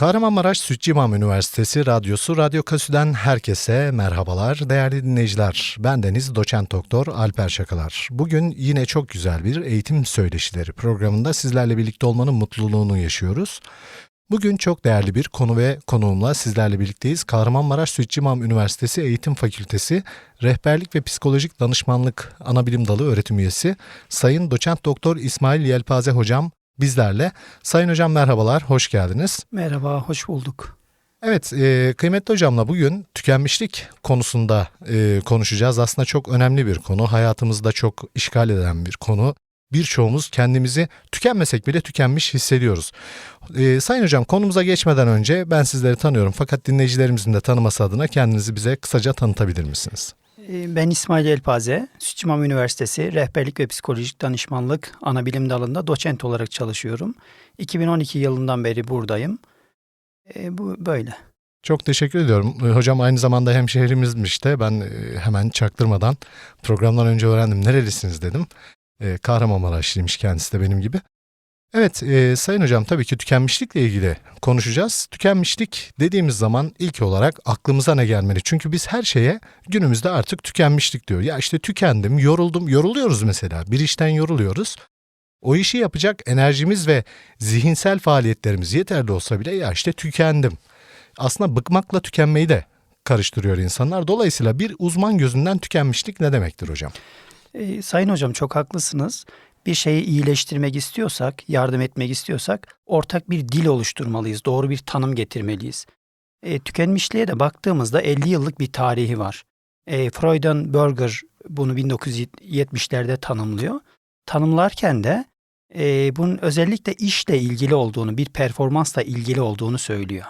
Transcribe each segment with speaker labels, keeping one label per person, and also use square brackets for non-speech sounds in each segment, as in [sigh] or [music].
Speaker 1: Kahramanmaraş Sütçü İmam Üniversitesi Radyosu Radyo Kasü'den herkese merhabalar. Değerli dinleyiciler, ben Deniz Doçent Doktor Alper Şakalar. Bugün yine çok güzel bir eğitim söyleşileri programında sizlerle birlikte olmanın mutluluğunu yaşıyoruz. Bugün çok değerli bir konu ve konuğumla sizlerle birlikteyiz. Kahramanmaraş Sütçü İmam Üniversitesi Eğitim Fakültesi Rehberlik ve Psikolojik Danışmanlık Anabilim Dalı öğretim üyesi Sayın Doçent Doktor İsmail Yelpaze Hocam bizlerle. Sayın Hocam merhabalar, hoş geldiniz.
Speaker 2: Merhaba, hoş bulduk.
Speaker 1: Evet, e, kıymetli hocamla bugün tükenmişlik konusunda e, konuşacağız. Aslında çok önemli bir konu, hayatımızda çok işgal eden bir konu. Birçoğumuz kendimizi tükenmesek bile tükenmiş hissediyoruz. E, Sayın hocam konumuza geçmeden önce ben sizleri tanıyorum fakat dinleyicilerimizin de tanıması adına kendinizi bize kısaca tanıtabilir misiniz?
Speaker 2: Ee, Ben İsmail Elpaze, Sütçümam Üniversitesi Rehberlik ve Psikolojik Danışmanlık ana bilim dalında doçent olarak çalışıyorum. 2012 yılından beri buradayım. Ee, bu böyle.
Speaker 1: Çok teşekkür ediyorum. E, Hocam aynı zamanda hemşehrimizmiş de ben e, hemen çaktırmadan programdan önce öğrendim. Nerelisiniz dedim. E, Kahramanmaraşlıymış kendisi de benim gibi. Evet e, Sayın Hocam tabii ki tükenmişlikle ilgili konuşacağız. Tükenmişlik dediğimiz zaman ilk olarak aklımıza ne gelmeli? Çünkü biz her şeye günümüzde artık tükenmişlik diyor. Ya işte tükendim, yoruldum, yoruluyoruz mesela. Bir işten yoruluyoruz. O işi yapacak enerjimiz ve zihinsel faaliyetlerimiz yeterli olsa bile ya işte tükendim aslında bıkmakla tükenmeyi de karıştırıyor insanlar. Dolayısıyla bir uzman gözünden tükenmişlik ne demektir hocam?
Speaker 2: Ee, Sayın Hocam çok haklısınız. Bir şeyi iyileştirmek istiyorsak, yardım etmek istiyorsak ortak bir dil oluşturmalıyız. Doğru bir tanım getirmeliyiz. E, tükenmişliğe de baktığımızda 50 yıllık bir tarihi var. E, Freudenberger bunu 1970'lerde tanımlıyor. Tanımlarken de e, bunun özellikle işle ilgili olduğunu, bir performansla ilgili olduğunu söylüyor.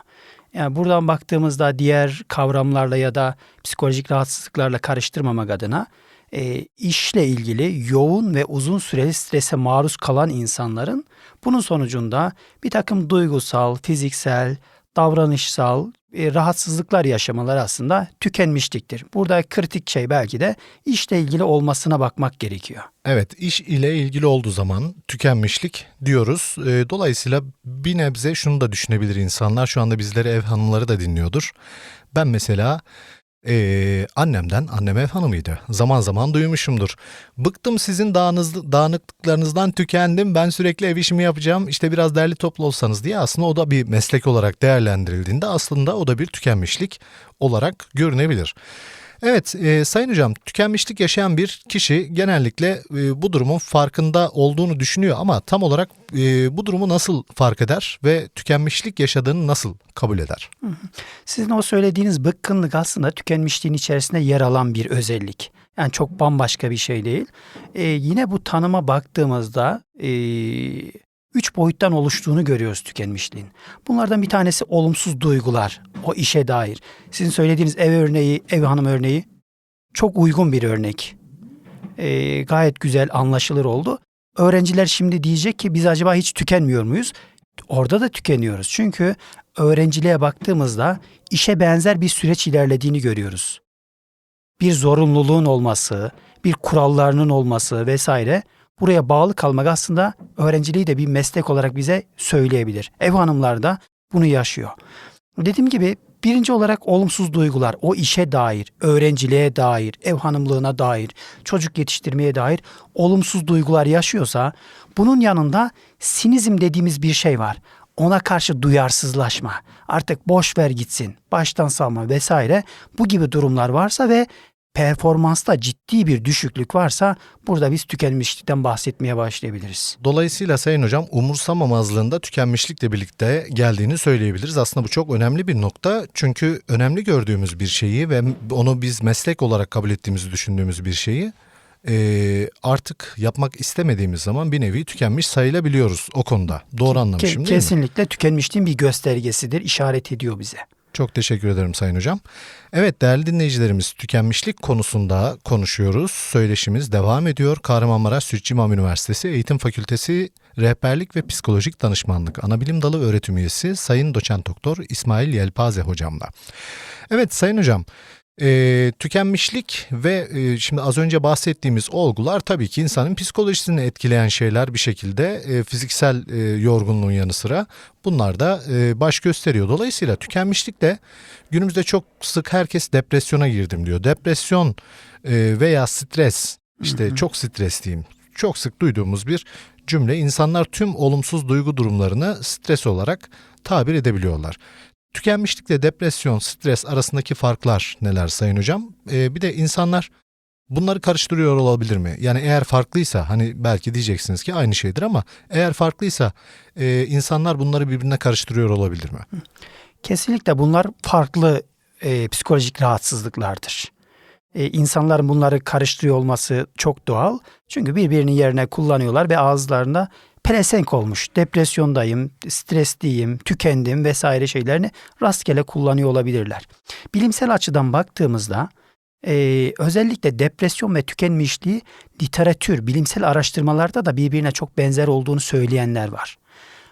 Speaker 2: Yani buradan baktığımızda diğer kavramlarla ya da psikolojik rahatsızlıklarla karıştırmamak adına e, işle ilgili yoğun ve uzun süreli strese maruz kalan insanların bunun sonucunda bir takım duygusal, fiziksel, davranışsal e, rahatsızlıklar yaşamaları aslında tükenmişliktir. Burada kritik şey belki de işle ilgili olmasına bakmak gerekiyor.
Speaker 1: Evet iş ile ilgili olduğu zaman tükenmişlik diyoruz. E, Dolayısıyla bir nebze şunu da düşünebilir insanlar. Şu anda bizleri ev hanımları da dinliyordur. Ben mesela e, annemden, annem ev hanımıydı. Zaman zaman duymuşumdur. Bıktım sizin dağınız, dağınıklıklarınızdan tükendim. Ben sürekli ev işimi yapacağım. İşte biraz derli toplu olsanız diye aslında o da bir meslek olarak değerlendirildiğinde aslında o da bir tükenmişlik olarak görünebilir. Evet e, Sayın Hocam tükenmişlik yaşayan bir kişi genellikle e, bu durumun farkında olduğunu düşünüyor ama tam olarak e, bu durumu nasıl fark eder ve tükenmişlik yaşadığını nasıl kabul eder?
Speaker 2: Sizin o söylediğiniz bıkkınlık aslında tükenmişliğin içerisinde yer alan bir özellik. Yani çok bambaşka bir şey değil. Ee, yine bu tanıma baktığımızda e, üç boyuttan oluştuğunu görüyoruz tükenmişliğin. Bunlardan bir tanesi olumsuz duygular, o işe dair. Sizin söylediğiniz ev örneği, ev hanım örneği çok uygun bir örnek. Ee, gayet güzel, anlaşılır oldu. Öğrenciler şimdi diyecek ki biz acaba hiç tükenmiyor muyuz? Orada da tükeniyoruz. Çünkü öğrenciliğe baktığımızda işe benzer bir süreç ilerlediğini görüyoruz. Bir zorunluluğun olması, bir kurallarının olması vesaire buraya bağlı kalmak aslında öğrenciliği de bir meslek olarak bize söyleyebilir. Ev hanımlar da bunu yaşıyor. Dediğim gibi birinci olarak olumsuz duygular, o işe dair, öğrenciliğe dair, ev hanımlığına dair, çocuk yetiştirmeye dair olumsuz duygular yaşıyorsa bunun yanında sinizm dediğimiz bir şey var. Ona karşı duyarsızlaşma, artık boş ver gitsin, baştan salma vesaire bu gibi durumlar varsa ve performansta ciddi bir düşüklük varsa burada biz tükenmişlikten bahsetmeye başlayabiliriz.
Speaker 1: Dolayısıyla Sayın Hocam umursamamazlığında tükenmişlikle birlikte geldiğini söyleyebiliriz. Aslında bu çok önemli bir nokta. Çünkü önemli gördüğümüz bir şeyi ve onu biz meslek olarak kabul ettiğimizi düşündüğümüz bir şeyi e, artık yapmak istemediğimiz zaman bir nevi tükenmiş sayılabiliyoruz o konuda. Doğru
Speaker 2: Ke-
Speaker 1: anlamışım değil mi?
Speaker 2: kesinlikle tükenmişliğin bir göstergesidir, işaret ediyor bize.
Speaker 1: Çok teşekkür ederim Sayın Hocam. Evet değerli dinleyicilerimiz tükenmişlik konusunda konuşuyoruz. Söyleşimiz devam ediyor. Kahramanmaraş Sütçü İmam Üniversitesi Eğitim Fakültesi Rehberlik ve Psikolojik Danışmanlık Anabilim Dalı öğretim üyesi Sayın Doçent Doktor İsmail Yelpaze Hocam'la. Evet Sayın Hocam E, tükenmişlik ve e, şimdi az önce bahsettiğimiz olgular tabii ki insanın psikolojisini etkileyen şeyler bir şekilde e, fiziksel e, yorgunluğun yanı sıra bunlar da e, baş gösteriyor. Dolayısıyla tükenmişlik de günümüzde çok sık herkes depresyona girdim diyor. Depresyon e, veya stres işte
Speaker 2: Hı hı.
Speaker 1: çok stresliyim çok sık duyduğumuz bir cümle. İnsanlar tüm olumsuz duygu durumlarını stres olarak tabir edebiliyorlar. Tükenmişlikle depresyon, stres arasındaki farklar neler Sayın Hocam? Ee, bir de insanlar bunları karıştırıyor olabilir mi? Yani eğer farklıysa hani belki diyeceksiniz ki aynı şeydir ama eğer farklıysa e, insanlar bunları birbirine karıştırıyor olabilir mi?
Speaker 2: Kesinlikle bunlar farklı e, psikolojik rahatsızlıklardır. E, insanların bunları karıştırıyor olması çok doğal. Çünkü birbirinin yerine kullanıyorlar ve ağızlarında pelesenk olmuş. Depresyondayım, stresliyim, tükendim vesaire şeylerini rastgele kullanıyor olabilirler. Bilimsel açıdan baktığımızda e, özellikle depresyon ve tükenmişliği literatür, bilimsel araştırmalarda da birbirine çok benzer olduğunu söyleyenler var.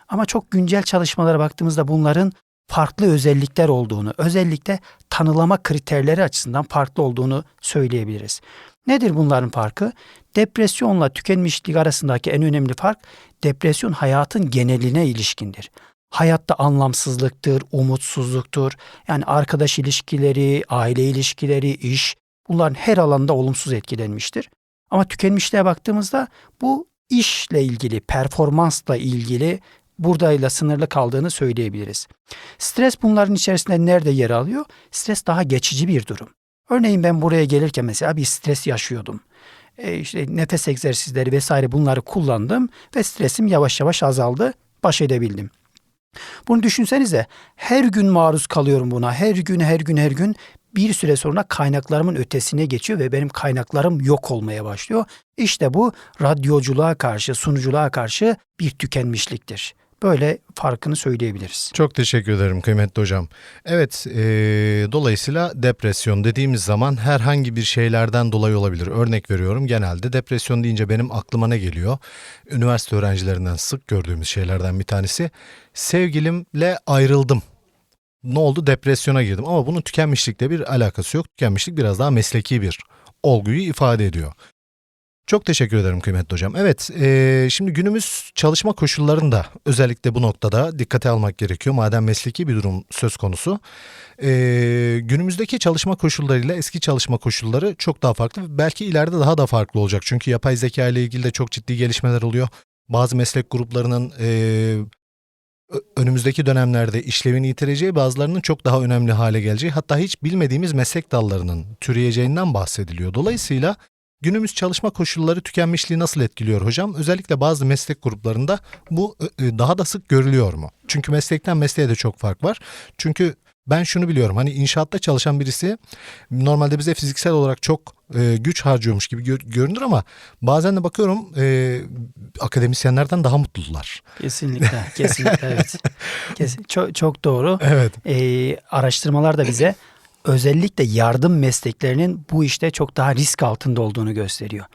Speaker 2: Ama çok güncel çalışmalara baktığımızda bunların farklı özellikler olduğunu, özellikle tanılama kriterleri açısından farklı olduğunu söyleyebiliriz. Nedir bunların farkı? Depresyonla tükenmişlik arasındaki en önemli fark depresyon hayatın geneline ilişkindir. Hayatta anlamsızlıktır, umutsuzluktur. Yani arkadaş ilişkileri, aile ilişkileri, iş bunların her alanda olumsuz etkilenmiştir. Ama tükenmişliğe baktığımızda bu işle ilgili, performansla ilgili buradayla sınırlı kaldığını söyleyebiliriz. Stres bunların içerisinde nerede yer alıyor? Stres daha geçici bir durum. Örneğin ben buraya gelirken mesela bir stres yaşıyordum. E işte nefes egzersizleri vesaire bunları kullandım ve stresim yavaş yavaş azaldı, baş edebildim. Bunu düşünsenize her gün maruz kalıyorum buna. Her gün her gün her gün bir süre sonra kaynaklarımın ötesine geçiyor ve benim kaynaklarım yok olmaya başlıyor. İşte bu radyoculuğa karşı, sunuculuğa karşı bir tükenmişliktir. Böyle farkını söyleyebiliriz.
Speaker 1: Çok teşekkür ederim kıymetli hocam. Evet, e, dolayısıyla depresyon dediğimiz zaman herhangi bir şeylerden dolayı olabilir. Örnek veriyorum genelde depresyon deyince benim aklıma ne geliyor? Üniversite öğrencilerinden sık gördüğümüz şeylerden bir tanesi sevgilimle ayrıldım. Ne oldu? Depresyona girdim ama bunun tükenmişlikle bir alakası yok. Tükenmişlik biraz daha mesleki bir olguyu ifade ediyor. Çok teşekkür ederim kıymetli hocam. Evet, eee, şimdi günümüz çalışma koşullarında özellikle bu noktada dikkate almak gerekiyor. Madem mesleki bir durum söz konusu. Eee, günümüzdeki çalışma koşullarıyla eski çalışma koşulları çok daha farklı. Belki ileride daha da farklı olacak. Çünkü yapay zeka ile ilgili de çok ciddi gelişmeler oluyor. Bazı meslek gruplarının ö- önümüzdeki dönemlerde işlevini yitireceği bazılarının çok daha önemli hale geleceği hatta hiç bilmediğimiz meslek dallarının türeyeceğinden bahsediliyor. Dolayısıyla Günümüz çalışma koşulları tükenmişliği nasıl etkiliyor hocam? Özellikle bazı meslek gruplarında bu e, daha da sık görülüyor mu? Çünkü meslekten mesleğe de çok fark var. Çünkü ben şunu biliyorum hani inşaatta çalışan birisi normalde bize fiziksel olarak çok e, güç harcıyormuş gibi gör- görünür ama bazen de bakıyorum e, akademisyenlerden daha mutlular.
Speaker 2: Kesinlikle, kesinlikle evet. [laughs] Kesin, çok, çok doğru.
Speaker 1: Evet.
Speaker 2: Ee, araştırmalar da bize özellikle yardım mesleklerinin bu işte çok daha risk altında olduğunu gösteriyor.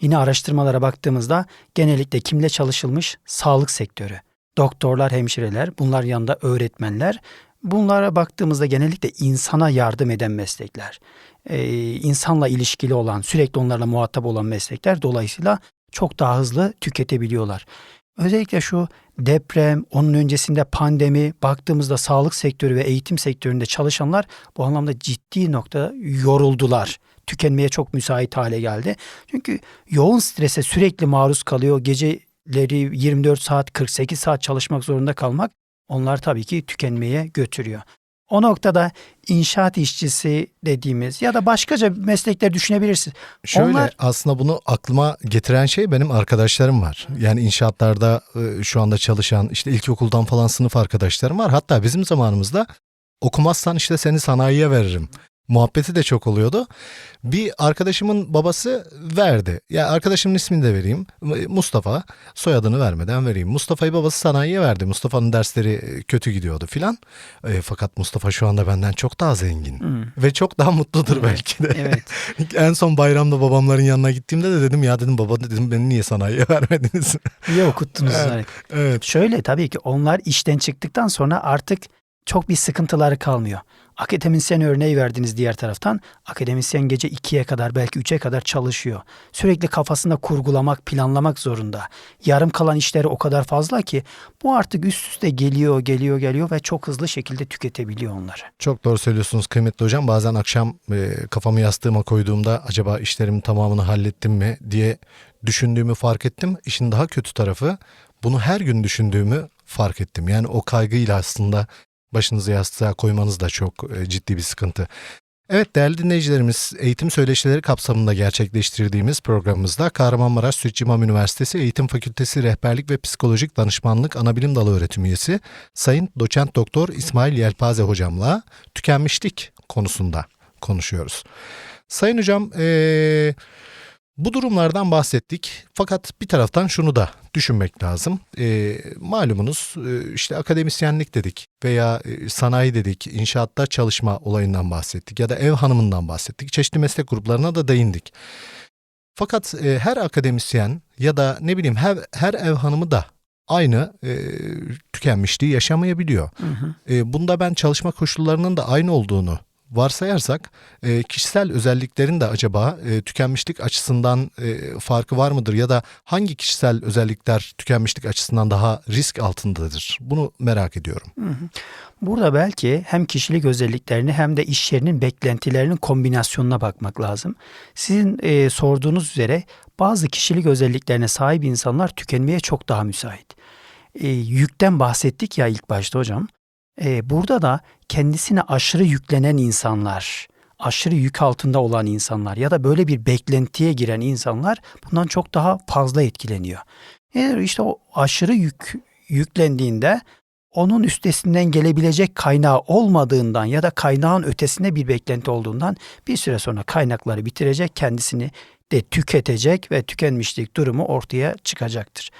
Speaker 2: Yine araştırmalara baktığımızda genellikle kimle çalışılmış? Sağlık sektörü. Doktorlar, hemşireler, bunlar yanında öğretmenler. Bunlara baktığımızda genellikle insana yardım eden meslekler. Ee, insanla ilişkili olan, sürekli onlarla muhatap olan meslekler dolayısıyla çok daha hızlı tüketebiliyorlar. Özellikle şu deprem, onun öncesinde pandemi, baktığımızda sağlık sektörü ve eğitim sektöründe çalışanlar bu anlamda ciddi nokta yoruldular. Tükenmeye çok müsait hale geldi. Çünkü yoğun strese sürekli maruz kalıyor. Geceleri 24 saat, 48 saat çalışmak zorunda kalmak onlar tabii ki tükenmeye götürüyor. O noktada inşaat işçisi dediğimiz ya da başkaca meslekler düşünebilirsiniz.
Speaker 1: Şöyle
Speaker 2: Onlar-
Speaker 1: aslında bunu aklıma getiren şey benim arkadaşlarım var. Yani inşaatlarda e, şu anda çalışan işte ilkokuldan falan sınıf arkadaşlarım var. Hatta bizim zamanımızda okumazsan işte seni sanayiye veririm. Muhabbeti de çok oluyordu. Bir arkadaşımın babası verdi. Ya arkadaşımın ismini de vereyim. Mustafa. Soyadını vermeden vereyim. Mustafa'yı babası sanayiye verdi. Mustafa'nın dersleri e, kötü gidiyordu filan. E, fakat Mustafa şu anda benden çok daha zengin.
Speaker 2: Hmm,
Speaker 1: Ve çok daha mutludur
Speaker 2: Evet,
Speaker 1: belki de.
Speaker 2: evet. [laughs]
Speaker 1: En son bayramda babamların yanına gittiğimde de dedim ya dedim baba dedim beni niye sanayiye [laughs] vermediniz?
Speaker 2: İyi okuttunuz.
Speaker 1: Evet.
Speaker 2: yani.
Speaker 1: evet.
Speaker 2: Şöyle tabii ki onlar işten çıktıktan sonra artık çok bir sıkıntıları kalmıyor. Akademisyen örneği verdiniz diğer taraftan. Akademisyen gece 2'ye kadar belki 3'e kadar çalışıyor. Sürekli kafasında kurgulamak, planlamak zorunda. Yarım kalan işleri o kadar fazla ki bu artık üst üste geliyor, geliyor, geliyor ve çok hızlı şekilde tüketebiliyor onları.
Speaker 1: Çok doğru söylüyorsunuz kıymetli hocam. Bazen akşam e, kafamı yastığıma koyduğumda acaba işlerimin tamamını hallettim mi diye düşündüğümü fark ettim. İşin daha kötü tarafı bunu her gün düşündüğümü fark ettim. Yani o kaygıyla aslında başınızı yastığa koymanız da çok e, ciddi bir sıkıntı. Evet değerli dinleyicilerimiz eğitim söyleşileri kapsamında gerçekleştirdiğimiz programımızda Kahramanmaraş Sütçü İmam Üniversitesi Eğitim Fakültesi Rehberlik ve Psikolojik Danışmanlık Anabilim Dalı öğretim üyesi Sayın Doçent Doktor İsmail Yelpaze hocamla tükenmişlik konusunda konuşuyoruz. Sayın hocam eee, bu durumlardan bahsettik fakat bir taraftan şunu da düşünmek lazım. Eee, malumunuz eee, işte akademisyenlik dedik veya e, sanayi dedik, inşaatta çalışma olayından bahsettik ya da ev hanımından bahsettik. Çeşitli meslek gruplarına da değindik. Fakat e, her akademisyen ya da ne bileyim her, her ev hanımı da aynı e, tükenmişliği yaşamayabiliyor.
Speaker 2: Hı hı.
Speaker 1: E, bunda ben çalışma koşullarının da aynı olduğunu varsayarsak e, kişisel özelliklerin de acaba e, tükenmişlik açısından e, farkı var mıdır ya da hangi kişisel özellikler tükenmişlik açısından daha risk altındadır? Bunu merak ediyorum.
Speaker 2: Burada belki hem kişilik özelliklerini hem de iş yerinin beklentilerinin kombinasyonuna bakmak lazım. Sizin e, sorduğunuz üzere bazı kişilik özelliklerine sahip insanlar tükenmeye çok daha müsait. E, yükten bahsettik ya ilk başta hocam. E, burada da kendisine aşırı yüklenen insanlar, aşırı yük altında olan insanlar ya da böyle bir beklentiye giren insanlar bundan çok daha fazla etkileniyor. Eğer işte o aşırı yük yüklendiğinde onun üstesinden gelebilecek kaynağı olmadığından ya da kaynağın ötesinde bir beklenti olduğundan bir süre sonra kaynakları bitirecek, kendisini de tüketecek ve tükenmişlik durumu ortaya çıkacaktır.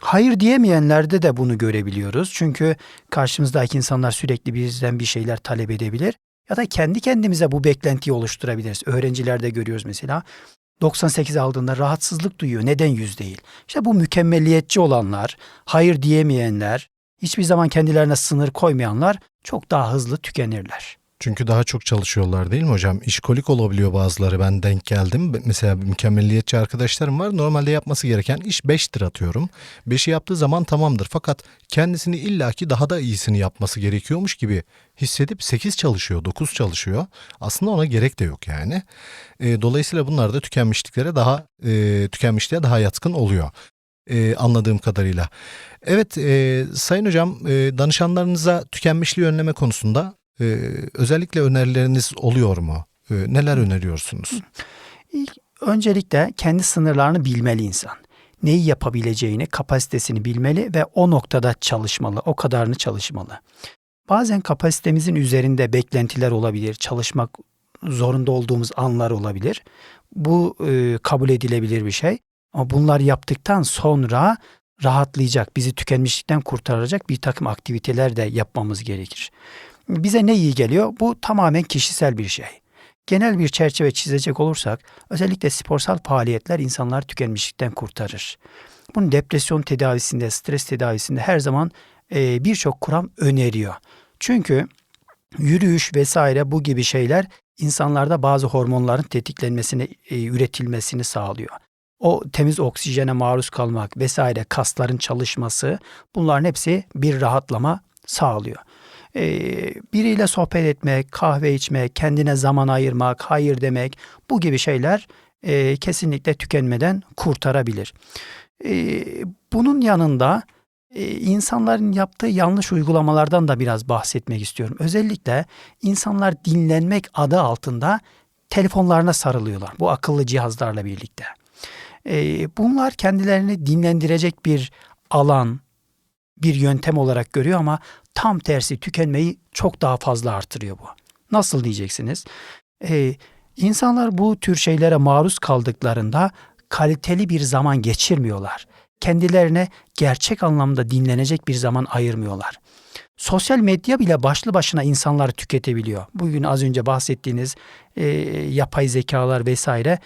Speaker 2: Hayır diyemeyenlerde de bunu görebiliyoruz. Çünkü karşımızdaki insanlar sürekli bizden bir şeyler talep edebilir ya da kendi kendimize bu beklentiyi oluşturabiliriz. Öğrencilerde görüyoruz mesela 98 aldığında rahatsızlık duyuyor. Neden 100 değil? İşte bu mükemmeliyetçi olanlar, hayır diyemeyenler, hiçbir zaman kendilerine sınır koymayanlar çok daha hızlı tükenirler.
Speaker 1: Çünkü daha çok çalışıyorlar değil mi hocam? İşkolik olabiliyor bazıları. Ben denk geldim. Mesela mükemmelliyetçi arkadaşlarım var. Normalde yapması gereken iş 5'tir atıyorum. 5'i yaptığı zaman tamamdır. Fakat kendisini illaki daha da iyisini yapması gerekiyormuş gibi hissedip 8 çalışıyor, 9 çalışıyor. Aslında ona gerek de yok yani. E, dolayısıyla bunlar da tükenmişliklere daha e, tükenmişliğe daha yatkın oluyor. E, anladığım kadarıyla. Evet e, Sayın Hocam e, danışanlarınıza tükenmişliği önleme konusunda ee, özellikle önerileriniz oluyor mu? Ee, neler öneriyorsunuz?
Speaker 2: İlk, öncelikle kendi sınırlarını bilmeli insan. Neyi yapabileceğini, kapasitesini bilmeli ve o noktada çalışmalı, o kadarını çalışmalı. Bazen kapasitemizin üzerinde beklentiler olabilir, çalışmak zorunda olduğumuz anlar olabilir. Bu e, kabul edilebilir bir şey. Ama bunlar yaptıktan sonra rahatlayacak, bizi tükenmişlikten kurtaracak bir takım aktiviteler de yapmamız gerekir. Bize ne iyi geliyor? Bu tamamen kişisel bir şey. Genel bir çerçeve çizecek olursak özellikle sporsal faaliyetler insanlar tükenmişlikten kurtarır. Bunun depresyon tedavisinde, stres tedavisinde her zaman e, birçok kuram öneriyor. Çünkü yürüyüş vesaire bu gibi şeyler insanlarda bazı hormonların tetiklenmesini, e, üretilmesini sağlıyor. O temiz oksijene maruz kalmak vesaire kasların çalışması bunların hepsi bir rahatlama sağlıyor e, biriyle sohbet etmek, kahve içmek, kendine zaman ayırmak, hayır demek bu gibi şeyler e, kesinlikle tükenmeden kurtarabilir. E, bunun yanında e, insanların yaptığı yanlış uygulamalardan da biraz bahsetmek istiyorum. Özellikle insanlar dinlenmek adı altında telefonlarına sarılıyorlar bu akıllı cihazlarla birlikte. E, bunlar kendilerini dinlendirecek bir alan, bir yöntem olarak görüyor ama tam tersi tükenmeyi çok daha fazla artırıyor bu. Nasıl diyeceksiniz? Ee, insanlar bu tür şeylere maruz kaldıklarında kaliteli bir zaman geçirmiyorlar. Kendilerine gerçek anlamda dinlenecek bir zaman ayırmıyorlar. Sosyal medya bile başlı başına insanları tüketebiliyor. Bugün az önce bahsettiğiniz e, yapay zekalar vesaire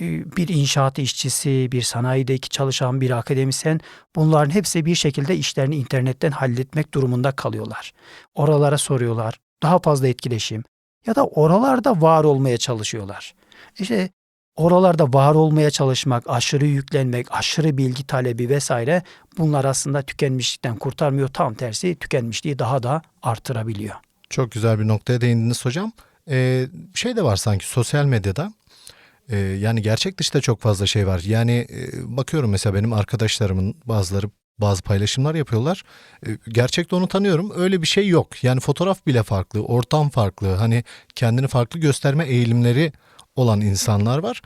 Speaker 2: bir inşaat işçisi, bir sanayideki çalışan bir akademisyen bunların hepsi bir şekilde işlerini internetten halletmek durumunda kalıyorlar. Oralara soruyorlar. daha fazla etkileşim ya da oralarda var olmaya çalışıyorlar. İşte oralarda var olmaya çalışmak, aşırı yüklenmek, aşırı bilgi talebi vesaire bunlar aslında tükenmişlikten kurtarmıyor. Tam tersi tükenmişliği daha da artırabiliyor.
Speaker 1: Çok güzel bir noktaya değindiniz hocam. Ee, şey de var sanki sosyal medyada. Ee, yani gerçek dışta çok fazla şey var. Yani e, bakıyorum mesela benim arkadaşlarımın bazıları bazı paylaşımlar yapıyorlar. Ee, gerçekte onu tanıyorum. Öyle bir şey yok. Yani fotoğraf bile farklı, ortam farklı. Hani kendini farklı gösterme eğilimleri olan insanlar var.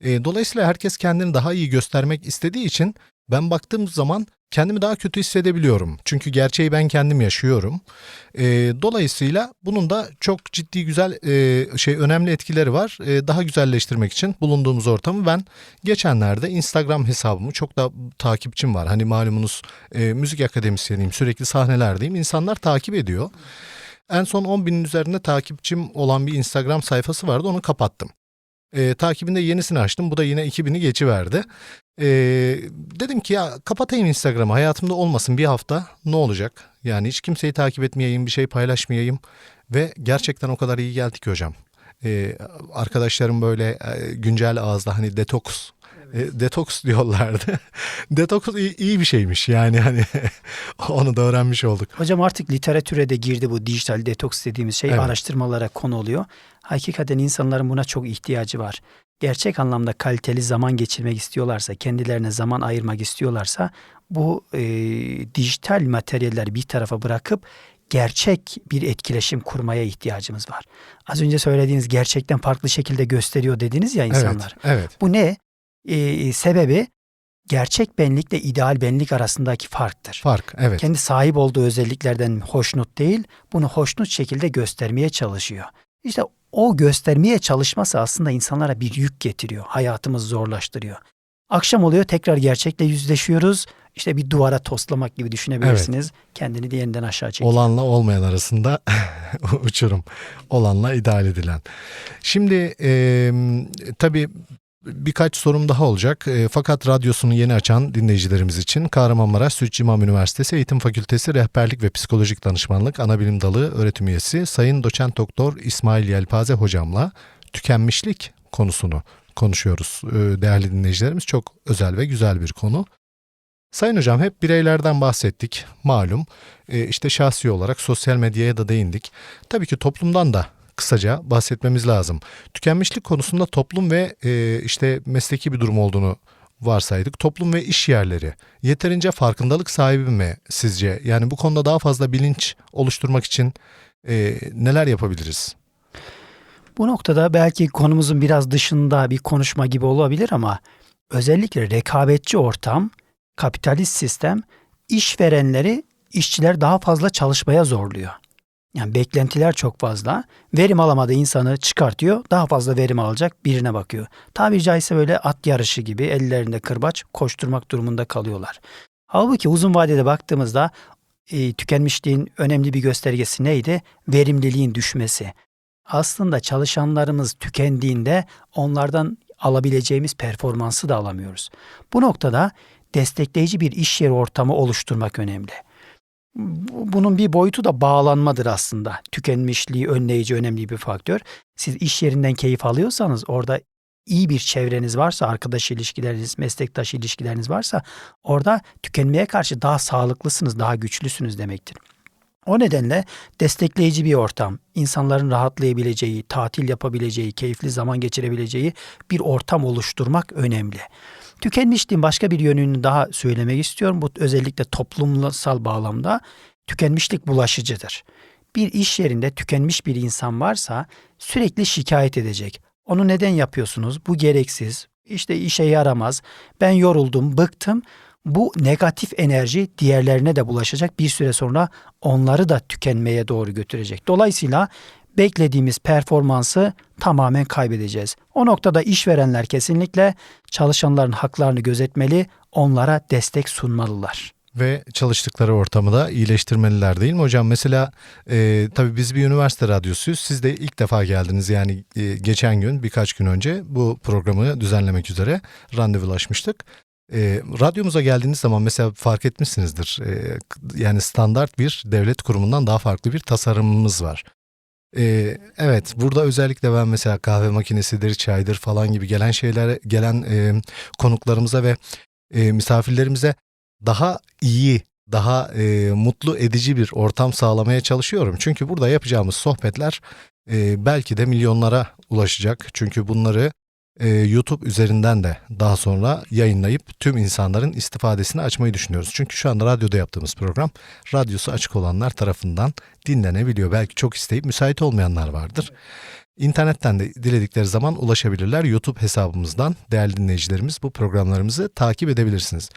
Speaker 1: Ee, dolayısıyla herkes kendini daha iyi göstermek istediği için ben baktığım zaman kendimi daha kötü hissedebiliyorum. Çünkü gerçeği ben kendim yaşıyorum. E, dolayısıyla bunun da çok ciddi güzel e, şey önemli etkileri var. E, daha güzelleştirmek için bulunduğumuz ortamı ben geçenlerde Instagram hesabımı çok da takipçim var. Hani malumunuz e, müzik akademisyeniyim sürekli sahnelerdeyim. İnsanlar takip ediyor. En son 10 binin üzerinde takipçim olan bir Instagram sayfası vardı onu kapattım. E, takibinde yenisini açtım. Bu da yine 2000'i geçiverdi. E, dedim ki ya kapatayım Instagram'ı hayatımda olmasın bir hafta ne olacak? Yani hiç kimseyi takip etmeyeyim bir şey paylaşmayayım. Ve gerçekten o kadar iyi geldi ki hocam. E, arkadaşlarım böyle e, güncel ağızda hani detoks e, detoks diyorlardı. [laughs] detoks iyi, iyi bir şeymiş yani hani [laughs] onu da öğrenmiş olduk.
Speaker 2: Hocam artık literatüre de girdi bu dijital detoks dediğimiz şey
Speaker 1: Evet.
Speaker 2: araştırmalara konu oluyor. Hakikaten insanların buna çok ihtiyacı var. Gerçek anlamda kaliteli zaman geçirmek istiyorlarsa, kendilerine zaman ayırmak istiyorlarsa bu e, dijital materyaller bir tarafa bırakıp gerçek bir etkileşim kurmaya ihtiyacımız var. Az önce söylediğiniz gerçekten farklı şekilde gösteriyor dediniz ya insanlar.
Speaker 1: Evet, evet.
Speaker 2: Bu ne? E, sebebi gerçek benlikle ideal benlik arasındaki farktır
Speaker 1: Fark, evet.
Speaker 2: kendi sahip olduğu özelliklerden hoşnut değil, bunu hoşnut şekilde göstermeye çalışıyor. İşte o göstermeye çalışması aslında insanlara bir yük getiriyor, hayatımızı zorlaştırıyor. Akşam oluyor tekrar gerçekle yüzleşiyoruz. İşte bir duvara toslamak gibi düşünebilirsiniz. Kendini de yeniden aşağı çekiyor.
Speaker 1: Olanla olmayan arasında [laughs] uçurum. Olanla ideal edilen. Şimdi e, tabii birkaç sorum daha olacak. E, fakat radyosunu yeni açan dinleyicilerimiz için Kahramanmaraş Sütçü İmam Üniversitesi Eğitim Fakültesi Rehberlik ve Psikolojik Danışmanlık Anabilim Dalı öğretim üyesi Sayın Doçent Doktor İsmail Yelpaze hocamla tükenmişlik konusunu konuşuyoruz e, değerli dinleyicilerimiz. Çok özel ve güzel bir konu. Sayın hocam hep bireylerden bahsettik malum. E, işte şahsi olarak sosyal medyaya da değindik. Tabii ki toplumdan da kısaca bahsetmemiz lazım. Tükenmişlik konusunda toplum ve e, işte mesleki bir durum olduğunu varsaydık. Toplum ve iş yerleri yeterince farkındalık sahibi mi sizce? Yani bu konuda daha fazla bilinç oluşturmak için e, neler yapabiliriz?
Speaker 2: Bu noktada belki konumuzun biraz dışında bir konuşma gibi olabilir ama özellikle rekabetçi ortam, kapitalist sistem işverenleri işçiler daha fazla çalışmaya zorluyor. Yani beklentiler çok fazla. Verim alamadığı insanı çıkartıyor. Daha fazla verim alacak birine bakıyor. Tabiri caizse böyle at yarışı gibi ellerinde kırbaç koşturmak durumunda kalıyorlar. Halbuki uzun vadede baktığımızda e, tükenmişliğin önemli bir göstergesi neydi? Verimliliğin düşmesi. Aslında çalışanlarımız tükendiğinde onlardan alabileceğimiz performansı da alamıyoruz. Bu noktada destekleyici bir iş yeri ortamı oluşturmak önemli. Bu- Bunun bir boyutu da bağlanmadır aslında. Tükenmişliği önleyici önemli bir faktör. Siz iş yerinden keyif alıyorsanız orada iyi bir çevreniz varsa, arkadaş ilişkileriniz, meslektaş ilişkileriniz varsa orada tükenmeye karşı daha sağlıklısınız, daha güçlüsünüz demektir. O nedenle destekleyici bir ortam, insanların rahatlayabileceği, tatil yapabileceği, keyifli zaman geçirebileceği bir ortam oluşturmak önemli. Tükenmişliğin başka bir yönünü daha söylemek istiyorum. Bu özellikle toplumsal bağlamda tükenmişlik bulaşıcıdır. Bir iş yerinde tükenmiş bir insan varsa sürekli şikayet edecek. Onu neden yapıyorsunuz? Bu gereksiz. İşte işe yaramaz. Ben yoruldum, bıktım. Bu negatif enerji diğerlerine de bulaşacak. Bir süre sonra onları da tükenmeye doğru götürecek. Dolayısıyla beklediğimiz performansı tamamen kaybedeceğiz. O noktada işverenler kesinlikle çalışanların haklarını gözetmeli, onlara destek sunmalılar.
Speaker 1: Ve çalıştıkları ortamı da iyileştirmeliler değil mi hocam? Mesela e, tabii biz bir üniversite radyosuyuz. Siz de ilk defa geldiniz yani e, geçen gün birkaç gün önce bu programı düzenlemek üzere randevulaşmıştık. E, radyomuza geldiğiniz zaman mesela fark etmişsinizdir. E, yani standart bir devlet kurumundan daha farklı bir tasarımımız var. Ee, evet burada özellikle ben mesela kahve makinesidir, çaydır falan gibi gelen şeylere gelen e, konuklarımıza ve e, misafirlerimize daha iyi, daha e, mutlu edici bir ortam sağlamaya çalışıyorum. Çünkü burada yapacağımız sohbetler e, belki de milyonlara ulaşacak. Çünkü bunları e, YouTube üzerinden de daha sonra yayınlayıp tüm insanların istifadesini açmayı düşünüyoruz. Çünkü şu anda radyoda yaptığımız program radyosu açık olanlar tarafından dinlenebiliyor. Belki çok isteyip müsait olmayanlar vardır. İnternetten de diledikleri zaman ulaşabilirler. YouTube hesabımızdan değerli dinleyicilerimiz bu programlarımızı takip edebilirsiniz.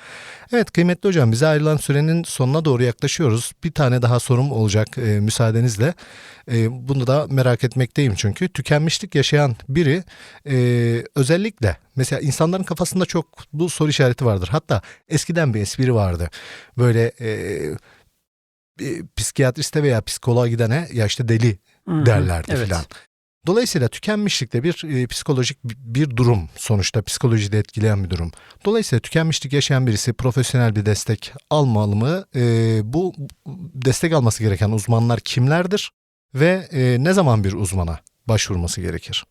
Speaker 1: Evet kıymetli hocam bize ayrılan sürenin sonuna doğru yaklaşıyoruz. Bir tane daha sorum olacak e, müsaadenizle. E, bunu da merak etmekteyim çünkü. Tükenmişlik yaşayan biri e, özellikle mesela insanların kafasında çok bu soru işareti vardır. Hatta eskiden bir espri vardı. Böyle e, psikiyatriste veya psikoloğa gidene ya işte deli derlerdi
Speaker 2: evet.
Speaker 1: filan. Dolayısıyla tükenmişlik de bir e, psikolojik bir- durum sonuçta psikolojide etkileyen bir durum. Dolayısıyla tükenmişlik yaşayan birisi profesyonel bir destek almalı mı? E, bu destek alması gereken uzmanlar kimlerdir ve e, ne zaman bir uzmana başvurması gerekir?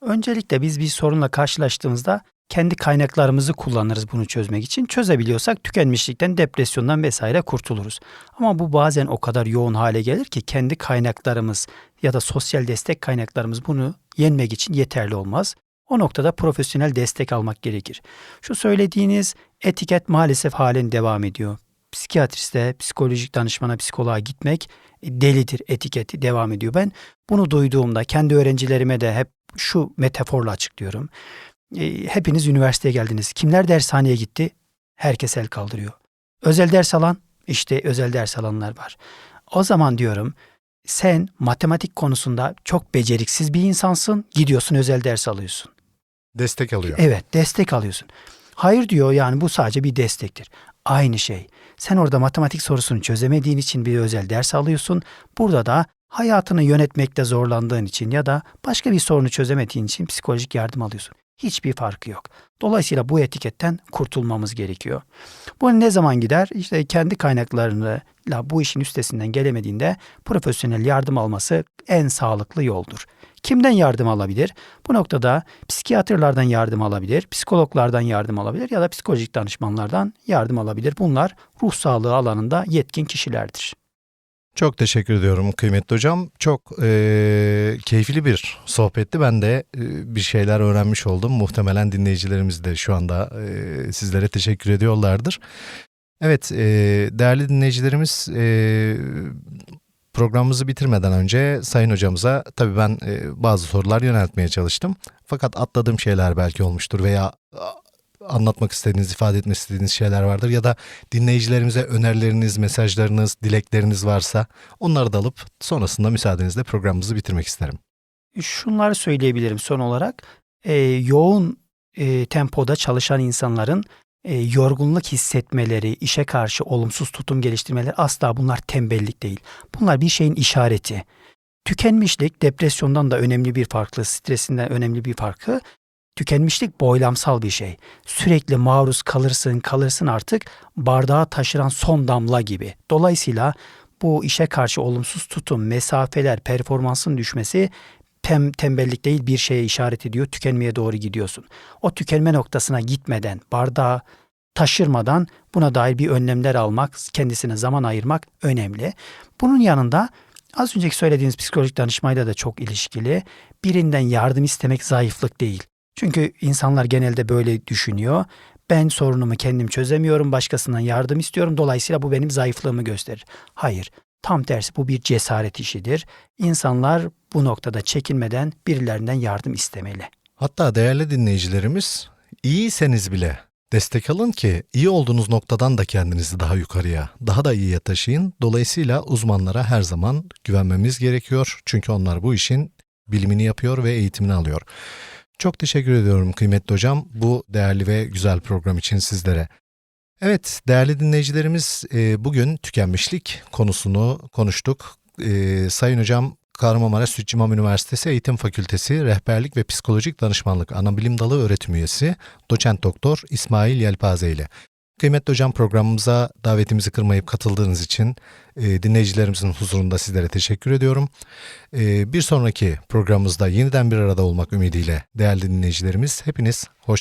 Speaker 2: Öncelikle biz bir sorunla karşılaştığımızda kendi kaynaklarımızı kullanırız bunu çözmek için. Çözebiliyorsak tükenmişlikten, depresyondan vesaire kurtuluruz. Ama bu bazen o kadar yoğun hale gelir ki kendi kaynaklarımız ya da sosyal destek kaynaklarımız bunu yenmek için yeterli olmaz. O noktada profesyonel destek almak gerekir. Şu söylediğiniz etiket maalesef halen devam ediyor. Psikiyatriste, psikolojik danışmana, psikoloğa gitmek e, delidir etiketi devam ediyor. Ben bunu duyduğumda kendi öğrencilerime de hep şu metaforla açıklıyorum. E, hepiniz üniversiteye geldiniz. Kimler dershaneye gitti? Herkes el kaldırıyor. Özel ders alan, işte özel ders alanlar var. O zaman diyorum sen matematik konusunda çok beceriksiz bir insansın. Gidiyorsun özel ders alıyorsun.
Speaker 1: Destek alıyor.
Speaker 2: Evet destek alıyorsun. Hayır diyor yani bu sadece bir destektir. Aynı şey. Sen orada matematik sorusunu çözemediğin için bir özel ders alıyorsun. Burada da hayatını yönetmekte zorlandığın için ya da başka bir sorunu çözemediğin için psikolojik yardım alıyorsun. Hiçbir farkı yok. Dolayısıyla bu etiketten kurtulmamız gerekiyor. Bu ne zaman gider? İşte kendi kaynaklarıyla bu işin üstesinden gelemediğinde profesyonel yardım alması en sağlıklı yoldur. Kimden yardım alabilir? Bu noktada psikiyatrlardan yardım alabilir, psikologlardan yardım alabilir ya da psikolojik danışmanlardan yardım alabilir. Bunlar ruh sağlığı alanında yetkin kişilerdir.
Speaker 1: Çok teşekkür ediyorum kıymetli hocam. Çok e, keyifli bir sohbetti. Ben de e, bir şeyler öğrenmiş oldum. Muhtemelen dinleyicilerimiz de şu anda e, sizlere teşekkür ediyorlardır. Evet e, değerli dinleyicilerimiz e, programımızı bitirmeden önce Sayın Hocamıza tabii ben e, bazı sorular yöneltmeye çalıştım. Fakat atladığım şeyler belki olmuştur veya anlatmak istediğiniz, ifade etmek istediğiniz şeyler vardır ya da dinleyicilerimize önerileriniz, mesajlarınız, dilekleriniz varsa onları da alıp sonrasında müsaadenizle programımızı bitirmek isterim.
Speaker 2: Şunları söyleyebilirim son olarak. Ee, yoğun e, tempoda çalışan insanların e, yorgunluk hissetmeleri, işe karşı olumsuz tutum geliştirmeleri asla bunlar tembellik değil. Bunlar bir şeyin işareti. Tükenmişlik depresyondan da önemli bir farklı, stresinden önemli bir farkı. Tükenmişlik boylamsal bir şey. Sürekli maruz kalırsın, kalırsın artık bardağa taşıran son damla gibi. Dolayısıyla bu işe karşı olumsuz tutum, mesafeler, performansın düşmesi tem, tembellik değil bir şeye işaret ediyor. Tükenmeye doğru gidiyorsun. O tükenme noktasına gitmeden, bardağı taşırmadan buna dair bir önlemler almak, kendisine zaman ayırmak önemli. Bunun yanında az önceki söylediğiniz psikolojik danışmayla da çok ilişkili. Birinden yardım istemek zayıflık değil. Çünkü insanlar genelde böyle düşünüyor. Ben sorunumu kendim çözemiyorum, başkasından yardım istiyorum. Dolayısıyla bu benim zayıflığımı gösterir. Hayır, tam tersi bu bir cesaret işidir. İnsanlar bu noktada çekinmeden birilerinden yardım istemeli.
Speaker 1: Hatta değerli dinleyicilerimiz iyiyseniz bile destek alın ki iyi olduğunuz noktadan da kendinizi daha yukarıya, daha da iyiye taşıyın. Dolayısıyla uzmanlara her zaman güvenmemiz gerekiyor. Çünkü onlar bu işin bilimini yapıyor ve eğitimini alıyor. Çok teşekkür ediyorum kıymetli hocam bu değerli ve güzel program için sizlere. Evet değerli dinleyicilerimiz e, bugün tükenmişlik konusunu konuştuk. E, Sayın hocam Kahramanmaraş Süt İmam Üniversitesi Eğitim Fakültesi Rehberlik ve Psikolojik Danışmanlık Anabilim Dalı öğretim üyesi doçent doktor İsmail Yelpaze ile Kıymetli hocam programımıza davetimizi kırmayıp katıldığınız için e, dinleyicilerimizin huzurunda sizlere teşekkür ediyorum. E, bir sonraki programımızda yeniden bir arada olmak ümidiyle değerli dinleyicilerimiz hepiniz hoş